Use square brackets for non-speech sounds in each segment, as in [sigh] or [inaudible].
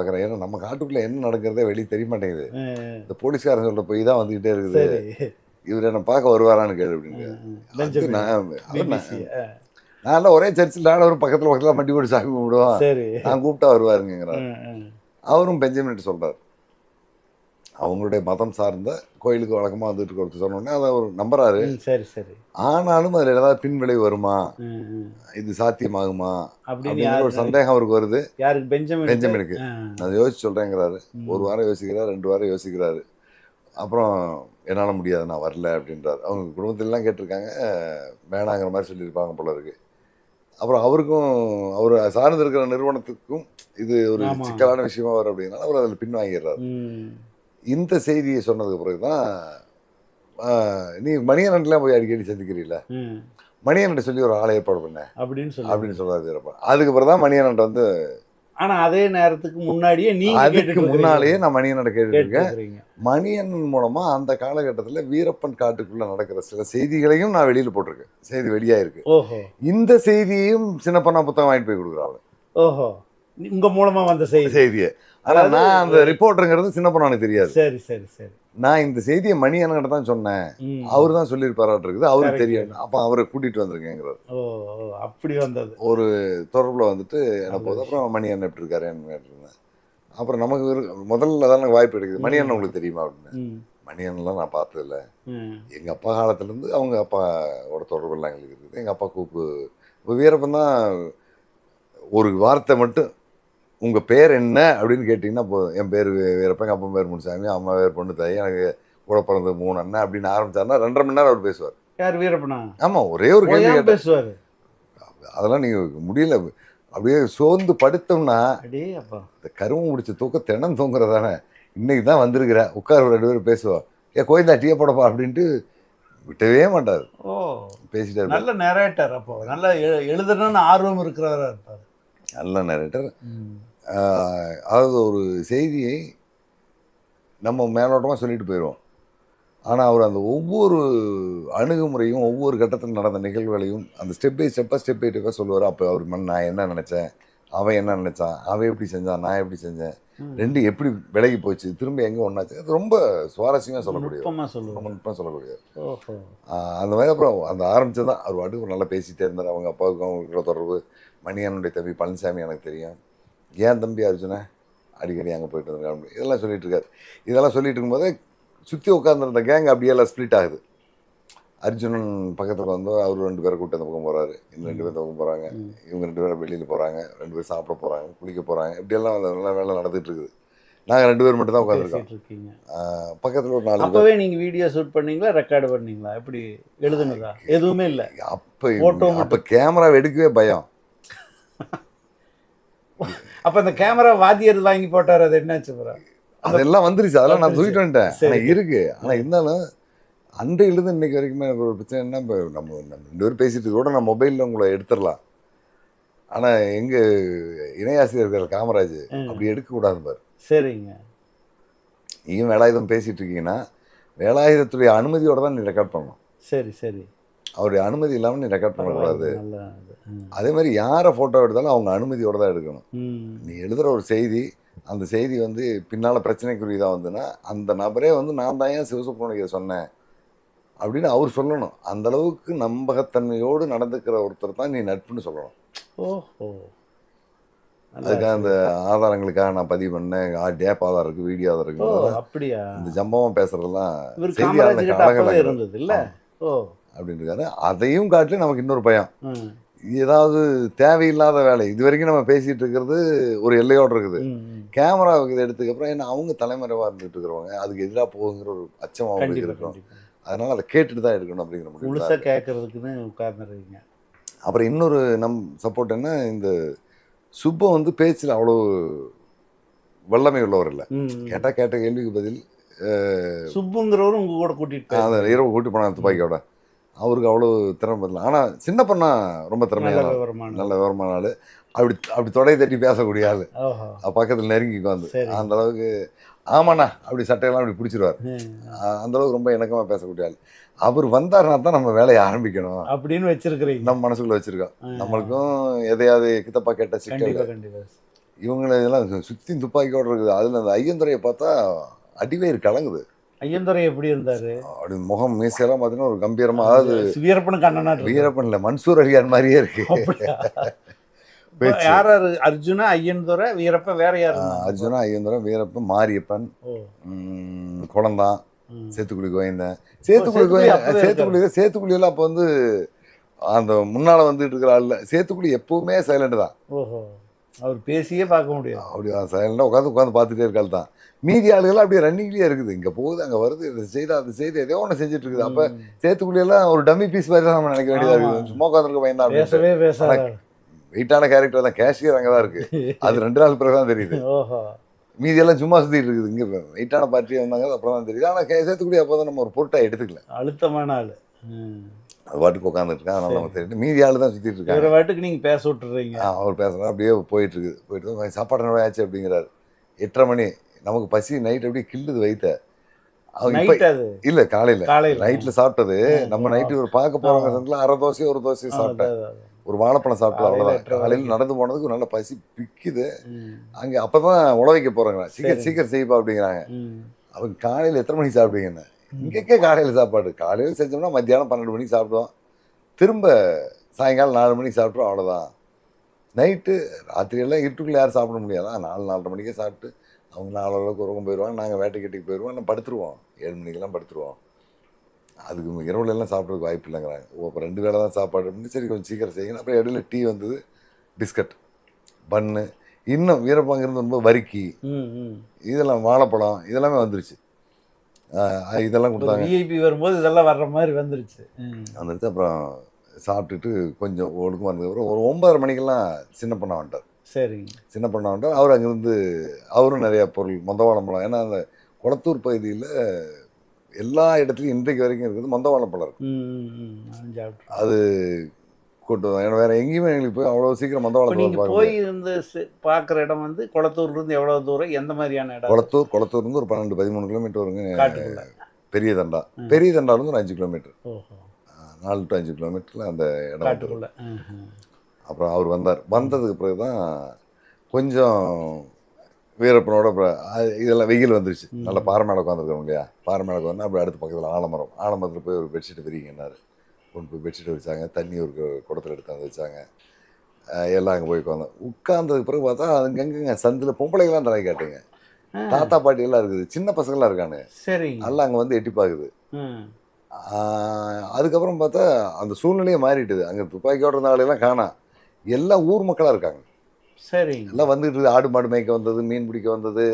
பார்க்குறேன். ஏன்னா நம்ம காட்டுக்குள்ளே என்ன நடக்கிறதே வெளியே தெரிய மாட்டேங்குது. இந்த போலீஸ்காரன் சொல்கிற போய் தான் வந்துக்கிட்டே இருக்குது. இவர் என்ன பார்க்க வருவாரான்னு கேளு அப்படின்னு. நான் நான்லாம் ஒரே சர்ச்சில் நானும் ஒரு பக்கத்தில் பக்கத்தில் மண்டி போட்டு சாமி கும்பிடுவோம். நான் கூப்பிட்டா வருவாருங்கிறார். அவரும் பெஞ்சமின் சொல்றார். அவங்களுடைய மதம் சார்ந்த கோயிலுக்கு வழக்கமாக வந்துட்டு கொடுத்து சொன்னோடனே அதை அவர் நம்புறாரு. சரி சரி. ஆனாலும் அதில் ஏதாவது பின்விளைவு வருமா. இது சாத்தியமாகுமா? அப்படின்னு ஒரு சந்தேகம் அவருக்கு வருது. யாருக்கு? பெஞ்சமின் பெஞ்சமினுக்கு. நான் யோசிச்சு சொல்றேங்கிறாரு. ஒரு வாரம் யோசிக்கிறார் ரெண்டு வாரம் யோசிக்கிறாரு. அப்புறம் என்னால் முடியாது நான் வரல அப்படின்றாரு. அவங்க குடும்பத்திலலாம் கேட்டிருக்காங்க வேணாங்கிற மாதிரி சொல்லியிருப்பாங்க போல இருக்கு. அப்புறம் அவருக்கும் அவர் சார்ந்து இருக்கிற நிறுவனத்துக்கும் இது ஒரு. சிக்கலான விஷயமா வரும் அப்படின்னால அவர் அதில் பின் வாங்கிடுறாரு இந்த செய்தியை சொன்னதுக்கு பிறகு தான் நீ மணியனன்லாம் போய் அடிக்கடி சந்திக்கிறீல்ல? மணியன்ட்ட சொல்லி ஒரு ஆளை ஏற்பாடு பண்ண. அப்படின்னு சொல்லி. அப்படின்னு சொல்றாரு வீரப்பன் அதுக்கப்புறம் தான் மணியனன் வந்து ஆனா அதே நேரத்துக்கு முன்னாடியே நீங்க அதுக்கு முன்னாலேயே நான் மணியனோட கேட்டுருக்கேன் மணியண்ணன் மூலமா அந்த காலகட்டத்தில் வீரப்பன் காட்டுக்குள்ள நடக்கிற சில செய்திகளையும் நான் வெளியில போட்டிருக்கேன். செய்தி வெளியாயிருக்கு. ஓஹோ. இந்த செய்தியையும் சின்னப்பண்ணா புத்தகம் வாங்கிட்டு போய் கொடுக்குறாங்க ஓஹோ. உங்க மூலமா வந்த செய்தி. செய்தியை. ஆனா அதாவது- நான் அந்த ரிப்போர்ட்டருங்கிறது சின்னப்பண்ணானுக்கு தெரியாது. சரி சரி சரி. நான் இந்த செய்தியை மணியண்ணன்கிட்ட தான் சொன்னேன். அவர் தான் சொல்லியிருப்பாராட்டு இருக்குது அவருக்கு. தெரியும். அப்போ அவரை கூட்டிட்டு வந்திருக்கேங்கிறார். ஓ அப்படி வந்தது. ஒரு தொடர்புல வந்துட்டு நல்ல போகுது அப்புறம் மணி அண்ணன் எப்படி இருக்காருன்னு கேட்டிருந்தேன். அப்புறம் நமக்கு முதல்ல தான் எனக்கு வாய்ப்பு கிடைக்குது மணி அண்ணன் உங்களுக்கு தெரியுமா அப்படின்னு? மணி அண்ணன்லாம் நான் பார்த்ததில்ல. எங்கள் அப்பா காலத்துலேருந்து அவங்க அப்பாவோட தொடர்பெல்லாம் எங்களுக்கு இருக்குது. எங்கள் அப்பா கூப்பு இப்போ வீரப்பன் தான் ஒரு வார்த்தை மட்டும் உங்கள் பேர் என்ன அப்படின்னு கேட்டிங்கன்னா போதும் என் பேர் வீரப்பன் எங்கள் அப்பா பேர் முனுசாமி அம்மா பேர் பொண்ணு தாய் எனக்கு கூட பிறந்த மூணு அண்ணன் அப்படின்னு ஆரம்பிச்சாருன்னா ரெண்டரை மணி நேரம் அவர் பேசுவார். யார் வீரப்பனா? ஆமாம் ஒரே ஒரு கேள்வி பேசுவாரு? அதெல்லாம் நீங்கள் முடியல. அப்படியே சோர்ந்து படுத்தோம்னா இந்த கருமம் முடிச்ச தூக்கம் தினம் தூங்குறதானே. இன்னைக்கு தான் வந்திருக்கிற உட்கார் ரெண்டு பேரும் பேசுவோம் ஏ கோயிலா டீ போடப்பா அப்படின்ட்டு விட்டவே மாட்டார். ஓ பேசிட்டே இருப்பார். நல்ல நெரேட்டர் அப்போ. நல்ல எழு- எழுதணும்னு ஆர்வம் இருக்கிறவரா இருப்பாரு. நல்ல நேரட்டர். அதாவது ஒரு செய்தியை நம்ம மேலோட்டமாக சொல்லிட்டு போயிடுவோம் ஆனால் அவர் அந்த ஒவ்வொரு அணுகுமுறையும் ஒவ்வொரு கட்டத்தில் நடந்த நிகழ்வுகளையும் அந்த ஸ்டெப் பை ஸ்டெப்பாக ஸ்டெப் பை ஸ்டெப்பாக சொல்லுவார். அப்போ அவர் மண் நான் என்ன நினச்சேன்? அவன் என்ன நினச்சான்? அவன் எப்படி செஞ்சான்? நான் எப்படி செஞ்சேன். ரெண்டு எப்படி விலகி போச்சு? திரும்ப எங்கே ஒன்றாச்சு அது ரொம்ப சுவாரஸ்யமாக சொல்லக்கூடிய ரொம்ப நுட்பமாக சொல்லக்கூடிய ஓஹோ. ஆஹ் அந்த மாதிரி அப்புறம் அந்த ஆரம்பிச்சு தான் அவர் வாட்டுக்கு நல்லா பேசிகிட்டே இருந்தார். அவங்க அப்பாவுக்கும் அவங்களுக்குள்ள தொடர்பு. மணியனுடைய தம்பி பழனிசாமி எனக்கு தெரியும். ஏன் தம்பி அர்ஜுனா அடிக்கடி அங்கே போயிட்டு வந்திருக்காங்க இதெல்லாம் சொல்லிட்டு இருக்காரு. இதெல்லாம் சொல்லிட்டு இருக்கும்போதே சுற்றி உட்காந்துருந்த கேங் அப்படியெல்லாம் ஸ்ப்ளிட் ஆகுது. அர்ஜுனன் பக்கத்தில் வந்து அவர் ரெண்டு பேரை கூட்டு அந்த பக்கம் போகிறாரு இன்னும் ரெண்டு பேர் இந்த பக்கம் போகிறாங்க. இவங்க ரெண்டு பேரும் வெளியில் போகிறாங்க ரெண்டு பேர் சாப்பிட போகிறாங்க குளிக்க போகிறாங்க இப்படியெல்லாம் நல்ல வேலை நடந்துட்டு இருக்குது. நாங்கள் ரெண்டு பேர் மட்டும் தான் உட்காந்துருக்கோம் பக்கத்தில் ஒரு நாலு அப்பவே நீங்க வீடியோ ஷூட் பண்ணீங்களா ரெக்கார்டு பண்ணீங்களா? எப்படி எழுதுனதா? எதுவுமே இல்ல. அப்போ. அப்போ கேமரா எடுக்கவே பயம். [laughs] அப்ப அந்த கேமரா வாத்தியர் வாங்கி போட்டாரு அது என்னாச்சு ப்ரோ? அதெல்லாம் வந்துருச்சு அதெல்லாம் நான். தூக்கிட்டு வந்துட்டேன். இருக்கு. ஆனா இருந்தாலும் அன்றையிலிருந்து இன்னைக்கு வரைக்குமே எனக்கு ஒரு பிரச்சனை என்ன இப்போ நம்ம நம்ம ரெண்டு பேரும் பேசிட்டு கூட நான் மொபைலில் உங்களை எடுத்துடலாம். ஆனா எங்க இணையாசிரியர் இருக்கிற காமராஜ். அப்படி எடுக்கக்கூடாது பாரு. சரிங்க. நீயும் வேலாயுதம் பேசிட்டு இருக்கீங்கன்னா வேலாயுதத்துடைய அனுமதியோட தான் நீ ரெக்கார்ட் பண்ணணும். சரி சரி. அவருடைய அனுமதி இல்லாமல் நீ ரெக்கார்ட் பண்ணக்கூடாது. அதே மாதிரி யாரை ஃபோட்டோ எடுத்தாலும் அவங்க அனுமதியோட தான் எடுக்கணும். நீ எழுதுகிற ஒரு செய்தி அந்த செய்தி வந்து பின்னால் பிரச்சனைக்குரியதாக வந்துன்னா அந்த நபரே வந்து நான் தான் ஏன் சிவசுப்ரமணிய சொன்னேன்? அப்படின்னு அவர் சொல்லணும். அந்த அளவுக்கு நம்பகத்தன்மையோடு நடந்துக்கிற ஒருத்தர் தான் நீ நட்புன்னு சொல்லணும். ஓஹோ. அதுக்காக அந்த ஆதாரங்களுக்காக நான் பதிவு பண்ணேன். டேப் ஆதாரம் இருக்கு வீடியோ ஆதாரம் இருக்கு. அப்படியா? இந்த சம்பவம் பேசுறதெல்லாம் செய்தியாளர் இருந்தது இல்ல? ஓ. அப்படின்னு இருக்காரு அதையும் காட்டி நமக்கு இன்னொரு பயம். ஏதாவது தேவையில்லாத வேலை. இது வரைக்கும் நம்ம பேசிட்டு இருக்கிறது ஒரு எல்லையோடு இருக்குது. கேமராவுக்கு இதை எடுத்துக்கப்புறம் ஏன்னா அவங்க தலைமறைவாக இருந்துட்டு இருக்கிறவங்க அதுக்கு எதிராக போகுங்கிற ஒரு அச்சம் அவங்களுக்கு இருக்கும். அதனால அதை கேட்டுட்டு தான் எடுக்கணும் அப்படிங்கிற முடிவு முழுசா கேட்கறதுக்குன்னு உட்கார்ந்துருக்கீங்க அப்புறம் இன்னொரு நம் சப்போர்ட் என்ன இந்த சுப்பு வந்து பேச்சில் அவ்வளோ வல்லமை உள்ளவர் இல்லை. கேட்டால் கேட்ட கேள்விக்கு பதில் சுப்புங்கிறவரும் உங்க கூட கூட்டிட்டு போயிருக்காரு. இரவு கூட்டி போனாங்க துப்பாக்கியோட. அவருக்கு அவ்வளோ திறமை இல்லை. ஆனால் சின்ன பொண்ணா ரொம்ப திறமையான நல்ல விவரமான ஆள். அப்படி அப்படி தொடை தட்டி பேசக்கூடிய ஆள். பக்கத்தில் நெருங்கி உட்காந்து. அந்த அளவுக்கு ஆமாண்ணா அப்படி சட்டையெல்லாம் அப்படி பிடிச்சிருவார். அந்த அளவுக்கு ரொம்ப இணக்கமாக பேசக்கூடிய ஆள். அவர் வந்தாருன்னா தான் நம்ம வேலையை ஆரம்பிக்கணும். அப்படின்னு வச்சிருக்கிறீங்க. நம்ம மனசுக்குள்ள வச்சிருக்கோம். நம்மளுக்கும் எதையாவது கித்தப்பா கேட்ட சிக்கல் இவங்களை இதெல்லாம் சுற்றி துப்பாக்கியோட இருக்குது. அதில் அந்த ஐயந்துறையை பார்த்தா அடிவயிறு கலங்குது. ஐயந்துரை எப்படி இருந்தாரு? அப்படி முகம் மீசையெல்லாம் பார்த்தீங்கன்னா ஒரு கம்பீரமா அதாவது. வீரப்பன் இல்லை மன்சூர் அலியான் மாதிரியே இருக்கு. யார் அர்ஜுனா ஐயன்துரை வீரப்ப வேற யாரு? அர்ஜுனா ஐயந்துரம் வீரப்பன் மாரியப்பன் குழந்தான். சேத்துக்குழி கோயந்தன் சேத்துக்குழி கோயந்தன் சேத்துக்குழி சேத்துக்குழியெல்லாம் அப்போ வந்து அந்த முன்னால வந்துட்டு இருக்கிற ஆள்ல சேத்துக்குழி எப்பவுமே சைலண்ட் தான். ஓஹோ. அவர் பேசியே பார்க்க முடியாது. அப்படி சைலண்டாக உட்காந்து உட்காந்து பார்த்துட்டே இருக்காள் தான். மீதி ஆளுகள்லாம் அப்படியே ரன்னிங்லேயே இருக்குது. இங்கே போகுது அங்கே வருது இது செய்து அது செய்து எதோ ஒன்று செஞ்சுட்டு இருக்குது. அப்போ ம். சேத்துக்குழியெல்லாம் ஒரு டம்மி பீஸ் மாதிரி தான் நம்ம நினைக்க வேண்டியதாக. இருக்குது. சும்மா உட்காந்துருக்க பையன் தான் பேசவே பேசாத. வெயிட்டான கேரக்டர் தான். கேஷியர் அங்கே தான் இருக்கு. அது [laughs] ரெண்டு நாள் பிறகு தான் தெரியுது. ஓஹோ. மீதி எல்லாம் சும்மா சுற்றிட்டு இருக்குது. இங்கே வெயிட்டான பார்ட்டியாக வந்தாங்க அப்புறம் தான் தெரியுது. ஆனால் சேத்துக்குடி அப்போ தான் நம்ம ஒரு பொருட்டாக எடுத்துக்கல. அழுத்தமான ஆளு. அது பாட்டுக்கு உட்காந்துட்டு இருக்கான் அதனால நம்ம தெரியுது. மீதி ஆள் தான் சுற்றிட்டு இருக்காங்க. வாட்டுக்கு நீங்க பேச விட்டுறீங்க. அவர் பேசுகிறார் அப்படியே போயிட்டு இருக்குது. போயிட்டு. சாப்பாடு என்ன ஆச்சு? அப்படிங்கிறாரு. எட்டரை மணி. நமக்கு பசி நைட் அப்படியே கில்லுது வைத்த அவங்க இல்லை காலையில். காலையில. நைட்டில் சாப்பிட்டது. நம்ம. நைட்டு ஒரு பார்க்க போகிறவங்க ஆ. சந்தில் அரை தோசை ஒரு தோசை சாப்பிட்டேன். ஒரு வாழைப்பழம் சாப்பிட்டது அவ்வளோதான் காலையில். நடந்து போனதுக்கு நல்ல பசி பிக்குது. அங்கே அப்போ தான் உழ வைக்க போகிறாங்க சீக்கிரம். சீக்கிரம் செய்ப்பா அப்படிங்கிறாங்க. அவங்க காலையில் எத்தனை மணிக்கு சாப்பிடுவீங்கன்னு இங்கேக்கே காலையில் சாப்பாடு. காலையில் செஞ்சோம்னா மத்தியானம் பன்னெண்டு மணிக்கு சாப்பிடுவோம். திரும்ப சாயங்காலம் நாலு மணிக்கு சாப்பிட்றோம் அவ்வளோதான் நைட்டு ராத்திரியெல்லாம் இருட்டுக்குள்ளே யாரும் சாப்பிட முடியாதா. நாலு நாலரை மணிக்கே சாப்பிட்டு அவங்க நாலு அளவுக்கு உறக்கம் போயிடுவாங்க நாங்கள் வேட்டை கட்டிக்கு போயிடுவோம் நம்ம படுத்துருவோம். ஏழு மணிக்கெல்லாம் படுத்துருவோம். அதுக்கு இரவுல எல்லாம் சாப்பிட்றதுக்கு வாய்ப்பு இல்லைங்கிறாங்க. ஓ அப்போ ரெண்டு வேளை தான் சாப்பாடு அப்படின்னு சரி கொஞ்சம் சீக்கிரம் செய்யணும் அப்புறம் இடையில டீ வந்தது பிஸ்கட் பன்னு இன்னும் வீரப்பாங்கிருந்து ரொம்ப வரிக்கி. இதெல்லாம் வாழைப்பழம் இதெல்லாமே வந்துருச்சு. இதெல்லாம் கொடுத்தாங்க. விஐபி வரும்போது இதெல்லாம் வர்ற மாதிரி வந்துருச்சு. வந்துருச்சு அப்புறம் சாப்பிட்டுட்டு கொஞ்சம் ஒழுக்கம் வந்ததுக்கப்புறம் ஒரு ஒன்பதரை மணிக்கெல்லாம் சின்ன பண்ண வந்துட்டார். சரிங்க. சின்ன பண்ண வந்துட்டார். அவர் அங்கேருந்து அவரும் நிறையா பொருள் மொந்தவாழம்பழம் ஏன்னா அந்த குளத்தூர் பகுதியில் எல்லா இடத்துலையும் இன்றைக்கு வரைக்கும் இருக்குது மொந்தவாழப்பழம் இருக்கு. ம், ம், ம். நானும் சாப்பிட்டேன். அது கூட்டு. ஏன்னா வேற எங்கேயுமே எங்களுக்கு போய் அவ்வளோ சீக்கிரம் இப்ப மொந்தவாழப்பழம் நீங்க பார்க்க போய் இருந்து பார்க்குற இடம் வந்து குளத்தூர்ல இருந்து எவ்வளவு தூரம் எந்த மாதிரியான இடம்? குளத்தூர் குளத்தூர்லேருந்து ஒரு பன்னெண்டு பதிமூணு கிலோமீட்டர் வருங்க. பெரிய தண்டா. பெரிய தண்டாலேருந்து ஒரு அஞ்சு கிலோமீட்டர். நாலு டு அஞ்சு கிலோமீட்டரில் அந்த இடம். அப்புறம் அவர் வந்தார். வந்ததுக்கு பிறகு தான் கொஞ்சம் வீரப்பனோட இதெல்லாம் வெயில் வந்துருச்சு. நல்ல பாறை மேலே உட்காந்துருக்கோம் இல்லையா? பாறை மேலே உட்காந்து அப்படி அடுத்த பக்கத்தில் ஆலமரம். ஆலமரத்தில் போய் ஒரு பெட்ஷீட் விரிங்கன்னாரு கொண்டு போய் பெட்ஷீட் வச்சாங்க தண்ணி ஒரு குடத்துல எடுத்து வந்து வச்சாங்க. எல்லாம் அங்கே போய் உட்காந்தோம் உட்கார்ந்ததுக்கு பிறகு பார்த்தா அங்கங்க சந்தில் பொம்பளைகள்லாம் தலை காட்டுங்க. தாத்தா பாட்டி எல்லாம் இருக்குது. சின்ன பசங்களாம் இருக்கானு சரிங்க. எல்லாம் அங்கே வந்து எட்டி பார்க்குது அதுக்கப்புறம் பார்த்தா அந்த சூழ்நிலையே மாறிட்டுது அங்கே துப்பாக்கியோட இருந்த ஆளையெல்லாம் காணாம் எல்லாம் ஊர் மக்களாக இருக்காங்க. சரிங்க. எல்லாம் வந்துட்டு. ஆடு மாடு மேய்க்க வந்தது மீன் பிடிக்க வந்தது.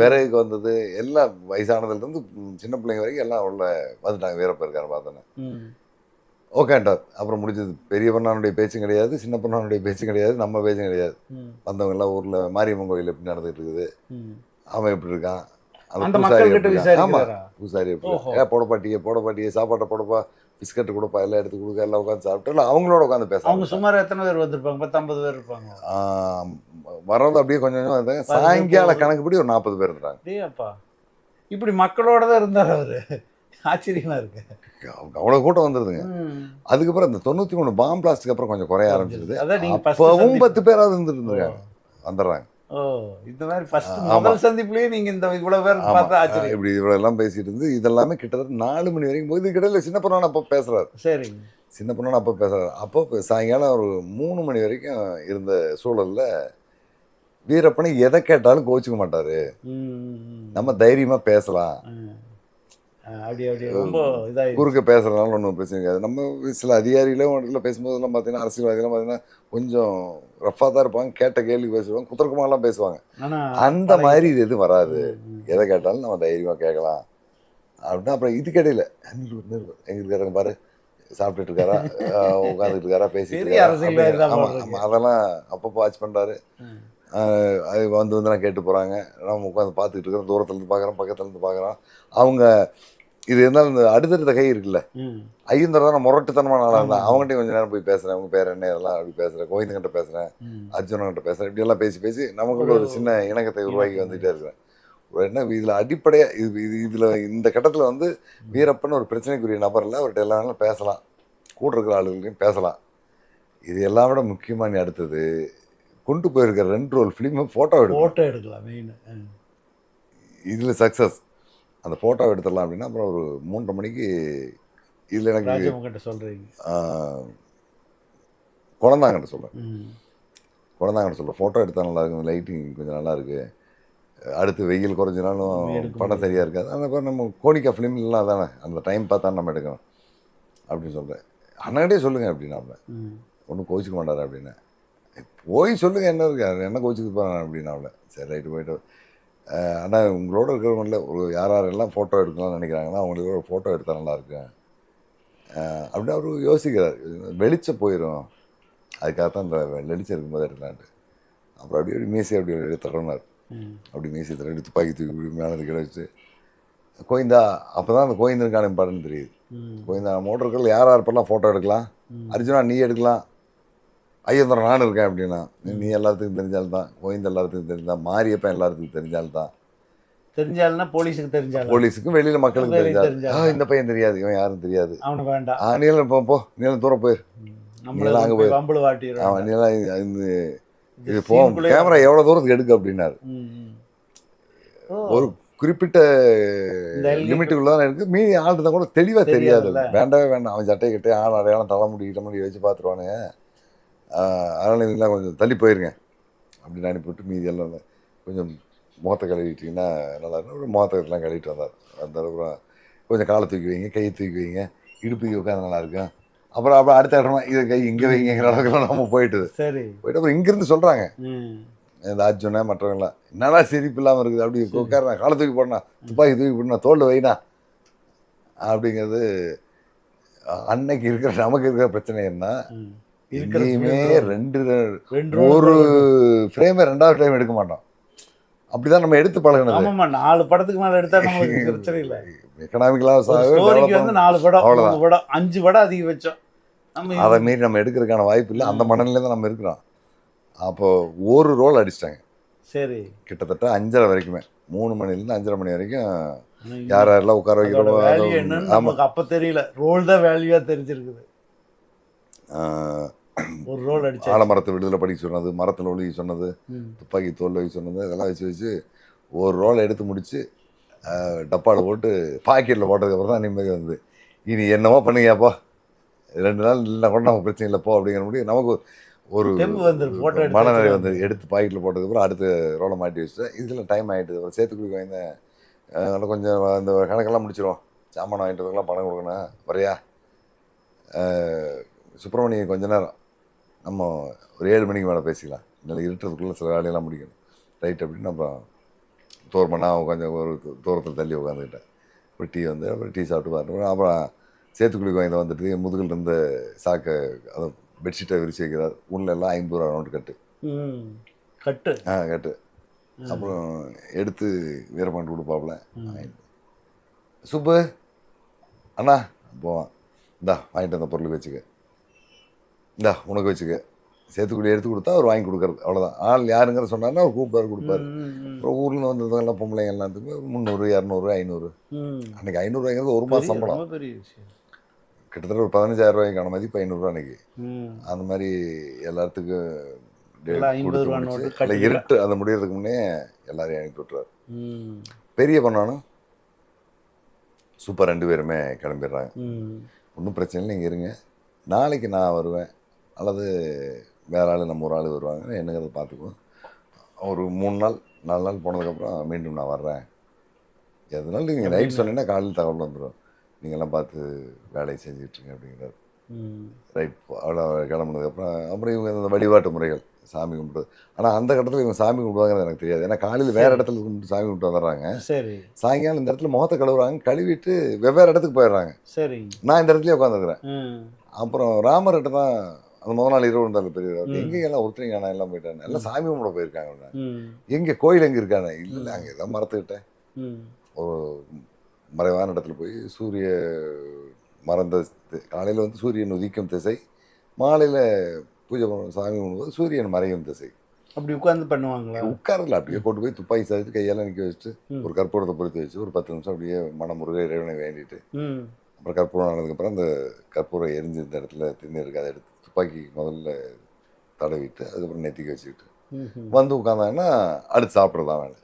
விறகுக்கு வந்தது. எல்லாம் வயசானதுலேருந்து சின்ன பிள்ளைங்க வரைக்கும் எல்லாம் உள்ள வந்துட்டாங்க. வீரப்ப இருக்காரு பார்த்தோன்னே ம். ஓகேன்டார் அப்புறம் முடிஞ்சது. பெரிய பொண்ணானுடைய பேச்சும் கிடையாது சின்ன பொண்ணானுடைய பேச்சும் கிடையாது நம்ம பேச்சும் கிடையாது. வந்தவங்க எல்லாம் ஊரில் மாரியம்மன் கோயில் எப்படி நடந்துட்டு இருக்குது. அவன் எப்படி இருக்கான்? அந்த பூசாரி மக்கள் கிட்ட எப்படி இருக்கான்? ஆமா விசாரிக்கிறாரா பூசாரி எப்படி ஓஹோ. ஏ போட பாட்டியே போட பாட்டியே சாப்பாட்டை போடப்பா பிஸ்கட் கொடுப்பா எல்லாம் எடுத்து கொடுக்க எல்லாம் உட்காந்து சாப்பிட்டு எல்லாம் அவங்களோட உட்காந்து அவங்க பேசுறாங்க சுமார் எத்தனை பேர் வந்திருப்பாங்க? பத்தொன்பது பேர் இருப்பாங்க. வர்றது அப்படியே கொஞ்சம் கொஞ்சம் வந்தாங்க சாயங்கால கணக்குப்படி ஒரு நாற்பது பேர் இருந்தாங்க. இப்படி மக்களோட தான் இருந்தார் அவரு. ஆச்சரியமா இருக்கு. அவ்வளோ கூட்டம் வந்துருதுங்க. அதுக்கப்புறம் இந்த தொண்ணூற்றி மூணு பாம் பிளாஸ்டிக் அப்புறம் கொஞ்சம் குறைய ஆரம்பிச்சிருது அப்பவும். பத்து பேராவது இருந்துட்டு இருந்திருக்காங்க வந்துடுறாங்க. ஓ இந்த மாதிரி ஃபர்ஸ்ட் ஆமா. முதல் சந்திப்புலயே நீங்க இந்த இவ்வளவு பேர். பார்த்தா ஆச்சரியம். இப்படி இவ்வளோ எல்லாம் பேசிட்டு இருந்து இதெல்லாமே கிட்டத்தட்ட நாலு மணி வரைக்கும் போகுது. இடையில சின்ன பொண்ணான அப்போ பேசுறாரு. சரிங்க. சின்ன பொண்ணான அப்போ பேசுறாரு. அப்போ சாயங்காலம் ஒரு மூணு மணி வரைக்கும் இருந்த சூழல்ல வீரப்பனை எதை கேட்டாலும் கோச்சிக்க மாட்டாரு. நம்ம தைரியமா பேசலாம். அப்படி அப்படி. ரொம்ப குறுக்க பேசுறதுனால ஒன்றும் பிரச்சனை கிடையாது நம்ம சில அதிகாரிகளே ஒன்றில் பேசும்போதெல்லாம் பார்த்தீங்கன்னா அரசியல்வாதிகளாம் பார்த்தீங்கன்னா கொஞ்சம் ரஃபாக தான் இருப்பாங்க. கேட்ட கேள்வி பேசுவாங்க. குத்தர்க்கமாலாம் பேசுவாங்க. அந்த மாதிரி இது எதுவும் வராது. எதை கேட்டாலும் நம்ம தைரியமாக கேட்கலாம். அப்படின்னா அப்புறம் இதுக்கிடையில் எங்க இருக்காருங்க பாரு சாப்பிட்டுட்டு இருக்காரா? ஆஹ் உட்கார்ந்துட்டு இருக்காரா? பேசிட்டு பெரிய இருக்காரா? அரசியல்வாதி அப்படி- தான் ஆமா போல ஆமா அதெல்லாம் அப்பப்போ வாட்ச். ஆஹ் அது வந்து வந்துலாம் கேட்டு போறாங்க. நம்ம உட்காந்து பார்த்துக்கிட்டு இருக்கிறோம். தூரத்துல இருந்து பார்க்குறோம் பக்கத்துல இருந்து பார்க்குறோம் அவங்க இது இருந்தாலும் இந்த அடுத்தடுத்த கை இருக்குல்ல. ஐயந்தர் தான் முரட்டுத்தனமான ஆளாக இருந்தா. அவங்ககிட்ட கொஞ்ச நேரம் போய் பேசுறேன். அவங்க பேர் என்ன? இதெல்லாம் அப்படி பேசுறேன். கோவிந்தங்கிட்ட பேசுறேன். ம். அர்ஜுனன்கிட்ட பேசுறேன். இப்படி எல்லாம் பேசி பேசி நமக்குள்ள ஒரு சின்ன இணக்கத்தை உருவாக்கி. வந்துட்டே இருக்கிறேன். என்ன இதுல அடிப்படையா இது இது இதுல இந்த கட்டத்துல வந்து வீரப்பன் ஒரு பிரச்சனைக்குரிய நபர் இல்லை. அவர்கிட்ட எல்லா வேணாலும் பேசலாம். கூட இருக்கிற ஆளுகளையும் பேசலாம். இது எல்லாம் விட முக்கியமா நீ அடுத்தது கொண்டு போயிருக்க ரெண்டு ரோல் ஃபிலிமை ஃபோட்டோ எடுக்கும் ஃபோட்டோ எடுக்கலாம் மெயின் இதில் சக்ஸஸ் அந்த ஃபோட்டோ எடுத்துடலாம் அப்படின்னா அப்புறம் ஒரு மூன்றரை மணிக்கு இதில் எனக்கு சொல்கிறீங்க குழந்தாங்கிட்ட சொல்கிறேன் ம். குழந்தாங்கிட்ட சொல்கிறேன் ஃபோட்டோ எடுத்தால் நல்லா இருக்கும். லைட்டிங் கொஞ்சம் நல்லா இருக்கு. அடுத்து வெயில் குறைஞ்சினாலும் படம் சரியாக இருக்காது. அந்த மாதிரி நம்ம கோனிக்கா ஃபிலிம்லாம் தானே அந்த டைம் பார்த்தா நம்ம எடுக்கணும். அப்படின்னு சொல்கிறேன் அண்ணகிட்டே சொல்லுங்கள் அப்படின்னாப்ல ம். ஒன்றும் கோச்சிக்க மாட்டார் அப்படின்னு. போய் சொல்லுங்கள் என்ன இருக்கு? என்ன கோச்சிக்கு போகிறேன் அப்படின்னாப்ல சரி ரைட்டு போயிட்டு ஆனால் உங்களோட இருக்கிறவங்கள ஒரு யார் யாரெல்லாம் ஃபோட்டோ எடுக்கலாம்னு நினைக்கிறாங்கன்னா அவங்களுக்கு ஒரு ஃபோட்டோ எடுத்தால் நல்லா இருக்கும். அஹ் அப்படின்னு அவர் யோசிக்கிறார். வெளிச்சம் போயிடும் அதுக்காக தான் இந்த வெளிச்சம் இருக்கும்போது எடுக்கலான்ட்டு. அப்புறம் அப்படியே அப்படி மீசி அப்படி ம். அப்படி மீசி எடுத்து துப்பாக்கி தூக்கி இப்படி மேலே கீழே வச்சு. கோயந்தா அப்போ தான் அந்த கோயந்தனுக்கான இம்பார்ட்டன் தெரியுது. கோயந்தா மோட்டர்கள் யார் யார் இப்பெல்லாம் ஃபோட்டோ எடுக்கலாம். அர்ஜுனா நீ எடுக்கலாம். ஐயந்தரம் நான் இருக்கேன் அப்படின்னா நீ- எல்லாத்துக்கும் தெரிஞ்சால்தான் கோவிந்த எல்லாத்துக்கும் தெரிஞ்சால் மாரியப்பன் எல்லாத்துக்கும் தெரிஞ்சால்தான். தெரிஞ்சாலும்னா போலீஸுக்கு தெரிஞ்சாலும் போலீஸுக்கும் வெளியில மக்களுக்கு வெளியில தெரிஞ்சால். தெரிஞ்சால் ஆ இந்த பையன் தெரியாது இவன் யாரும் தெரியாது. அவனுக்கு வேண்டாம். ஆ நீலம் போ போ நீலம் தூரம் போயிரு. நம்மள நீலாம் அங்க போய் வம்புல வாட்டிடுறோம் அவன் நீலம் இது- இது போ கேமரா எவ்வளோ தூரத்துக்கு எடுக்கு அப்படின்னாரு. ஒரு குறிப்பிட்ட இந்த லிமிட்டுக்குள்ள தான் இருக்கு. மீதி ஆள் இருந்தால் கூட தெளிவாக தெரியாது. வேண்டவே வேண்டாம். அவன் சட்டை கிட்டே ஆள் அடையாளம் தலைமுடி கிட்டமுடி வச்சு பார்த்துருவானுங்க அதனால் இதெல்லாம் கொஞ்சம் தள்ளி போயிருங்க. அப்படின்னு அனுப்பிவிட்டு மீதி எல்லாம். கொஞ்சம் முகத்தை கழுவிட்டீங்கன்னா நல்லா இருக்கும். அப்புறம் முகத்தை எல்லாம் கழுவிட்டு வந்தார் அந்த அப்புறம் கொஞ்சம் காலை தூக்கி வைங்க கையை தூக்கி வைங்க. இடுப்புக்கு உட்காந்து நல்லா இருக்கும். அப்புறம் அப்புறம் அடுத்த இடமா இது கை இங்கே வைங்கிற அளவுக்குலாம் நம்ம போயிட்டு சரி. போயிட்டு அப்புறம் இங்கேருந்து சொல்கிறாங்க இந்த அர்ஜுனா மற்றவங்களாம் என்னடா சிரிப்பு இல்லாமல் இருக்குது? அப்படி உட்கார காலை தூக்கி போடனா துப்பாக்கி தூக்கி போடனா தோல்ல வைனா அப்படிங்கிறது அன்னைக்கு இருக்கிற நமக்கு இருக்கிற பிரச்சனை என்ன? எங்கேயுமே ரெண்டு ஒரு ஃப்ரேமை ரெண்டாவது டைம் எடுக்க மாட்டோம். அப்படிதான் நம்ம எடுத்து பழகினது. ஆமாம்மா நாலு படத்துக்கு மேல எடுத்தா நமக்கு [laughs] பிரச்சனை இல்லை. எக்கனாமிக்கலாக ஸ்டோரிக்கு வந்து நாலு படம் அவ்வளவுதான். மூணு படம் அஞ்சு படம் அதிகபட்சம் நம்ம அதை மீறி நம்ம எடுக்கிறதுக்கான வாய்ப்பு இல்லை. அந்த மனநிலை தான் நம்ம இருக்கிறோம். அப்போ ஒரு ரோல் அடிச்சிட்டாங்க. சரி. கிட்டத்தட்ட அஞ்சரை வரைக்குமே. மூணு மணிலேருந்து அஞ்சரை மணி வரைக்கும் யார் யாரெல்லாம் உட்கார வைக்கிறோமோ நமக்கு அப்ப தெரியல. ரோல் தான் வேல்யூவா தெரிஞ்சிருக்குது. ஒரு ரோல் அடிச்சா ஆலமரத்தை விடுதலை படிக்க சொன்னது மரத்தில் ஒழுகி சொன்னது. துப்பாக்கி தோல் வைக்க சொன்னது இதெல்லாம் வச்சு வச்சு ஒரு ரோல் எடுத்து முடிச்சு டப்பாவில் போட்டு பாக்கெட்டில் போட்டதுக்கப்புறம் தான் நிம்மதி வந்தது. இனி என்னமோ பண்ணுங்கப்பா ரெண்டு நாள் இல்லை கூட நம்ம பிரச்சனை இல்லை போ அப்படிங்கிற முடியும் நமக்கு ஒரு மனநிலை. வந்து எடுத்து பாக்கெட்டில் போட்டதுக்கப்புறம் அடுத்து ரோலை மாட்டி வச்சுட்டேன். இதில் டைம் ஆகிட்டு அப்புறம் சேர்த்துக்குடி வாங்கினேன். அதனால் கொஞ்சம் அந்த கணக்கெல்லாம் முடிச்சிருவோம். சாமான் வாங்கிட்டு பணம் கொடுக்கணும். வரையா? சுப்பிரமணியம் கொஞ்ச நேரம். நம்ம ஒரு ஏழு மணிக்கு மேலே பேசிக்கலாம். இல்லை இருட்டுறதுக்குள்ளே சில வேலையெல்லாம் முடிக்கணும். ரைட் அப்படின்னு அப்புறம் தோர்மனா கொஞ்சம் ஒரு தூரத்தில் தள்ளி உட்காந்துக்கிட்டேன் ஒரு டீ வந்து அப்புறம் டீ சாப்பிட்டு பார்த்து அப்புறம் சேத்துக்குழி வாங்கி வந்துட்டு முதுகில் இருந்த சாக்கை அதை பெட்ஷீட்டை விரிச்சு வைக்கிறார். உள்ள எல்லாம் ஐம்பது ரூபா நோட்டு கட்டு. ம். கட்டு. ஆ கட்டு. அப்புறம் எடுத்து வீரபாண்டு கொடுப்பாப்புல. சுப்பு அண்ணா போவான். இந்தா வாங்கிட்டு வந்த பொருளுக்கு வச்சுக்க. இந்தா உனக்கு வச்சுக்க சேத்துக்குடி எடுத்து கொடுத்தா அவர் வாங்கி கொடுக்கறது அவ்வளோதான் ஆள் யாருங்கிற சொன்னாருன்னா அவர் கூப்பிட்டாரு கொடுப்பாரு. அப்புறம் ஊர்ல வந்ததெல்லாம் பொம்பளைங்க எல்லாத்துக்குமே முந்நூறு இரநூறு ஐநூறு ம். அன்னைக்கு ஐநூறுவாய்ங்கிறது ஒரு மாதம் சம்பளம் கிட்டத்தட்ட ஒரு பதினஞ்சாயிரம் ரூபாய்க்கான மதிப்பு ஐநூறுரூவா அன்னைக்கு. அந்த மாதிரி எல்லாத்துக்கும் எல்லாம். இருட்டு அந்த முடியறதுக்கு முன்னே எல்லாரையும் அனுப்பி விட்டுறாரு. பெரிய பண்ணானும் சூப்பர் ரெண்டு பேருமே கிளம்பிடுறாங்க. ஒன்றும் பிரச்சனை இல்லை நீங்கள் இருங்க நாளைக்கு நான் வருவேன் அல்லது வேற ஆள் நம்ம ஒரு ஆள் வருவாங்க என்னங்கிறத பார்த்துக்குவோம். ஒரு மூணு நாள் நாலு நாள் போனதுக்கப்புறம் மீண்டும் நான் வர்றேன். எதனாலும் நீங்கள் நைட் சொன்னீங்கன்னா காலையில் தகவல் வந்துடும் நீங்கள்லாம் பார்த்து வேலையை செஞ்சுட்ருங்க அப்படிங்கிறாரு. ரைட் அவ்வளோ கிளம்புனதுக்கப்புறம் அப்புறம் இவங்க இந்த வழிபாட்டு முறைகள் சாமி கும்பிட்டு ஆனால் அந்த கட்டத்தில் இவங்க சாமி கும்பிடுவாங்கிறது எனக்கு தெரியாது. ஏன்னா காலையில் வேறு இடத்துல கும்பிட்டு சாமி கும்பிட்டு வந்துடுறாங்க. சரி. சாயங்காலம் இந்த இடத்துல முகத்தை கழுவுறாங்க கழுவிட்டு வெவ்வேறு இடத்துக்கு போயிடுறாங்க. சரி. நான் இந்த இடத்துலயே உட்காந்துருக்கிறேன். அப்புறம் ராமர்கிட்ட தான் அந்த முதல் நாள் இரவு இருந்தாலும் பெரிய. எங்கே எல்லாம் ஒருத்தரிங்க நான் எல்லாம் போயிட்டாங்க எல்லாம் சாமி கும்பிட போயிருக்காங்க. எங்கே கோயில் எங்கே இருக்காங்க இல்லை இல்லை அங்கே ஏதோ மரத்துக்கிட்டேன் ம். ஒரு மறைவான இடத்துல போய் சூரிய மறந்த காலையில் வந்து சூரியன் உதிக்கும் திசை மாலையில் பூஜை பண்ண சாமி கும்பிடும்போது சூரியன் மறையும் திசை அப்படி உட்கார்ந்து பண்ணுவாங்களா உட்காரல அப்படியே கொண்டு போய் துப்பாக்கி சாதித்து கையெல்லாம் நிற்க வச்சுட்டு. ஒரு கற்பூரத்தை பொறுத்து வச்சு ஒரு பத்து நிமிஷம் அப்படியே மனமுருக இறைவனை வேண்டிட்டு. அப்புறம் கற்பூரம் ஆனதுக்கப்புறம் அந்த கற்பூரம் எரிஞ்சு இந்த இடத்துல தின்னு இருக்கு அதை எடுத்து துப்பாக்கி முதல்ல தடவிட்டு அதுக்கப்புறம் நெத்திக்கு வச்சுக்கிட்டு. வந்து உட்காந்தாங்கன்னா அடுத்து சாப்பிட்றது தான் வேலை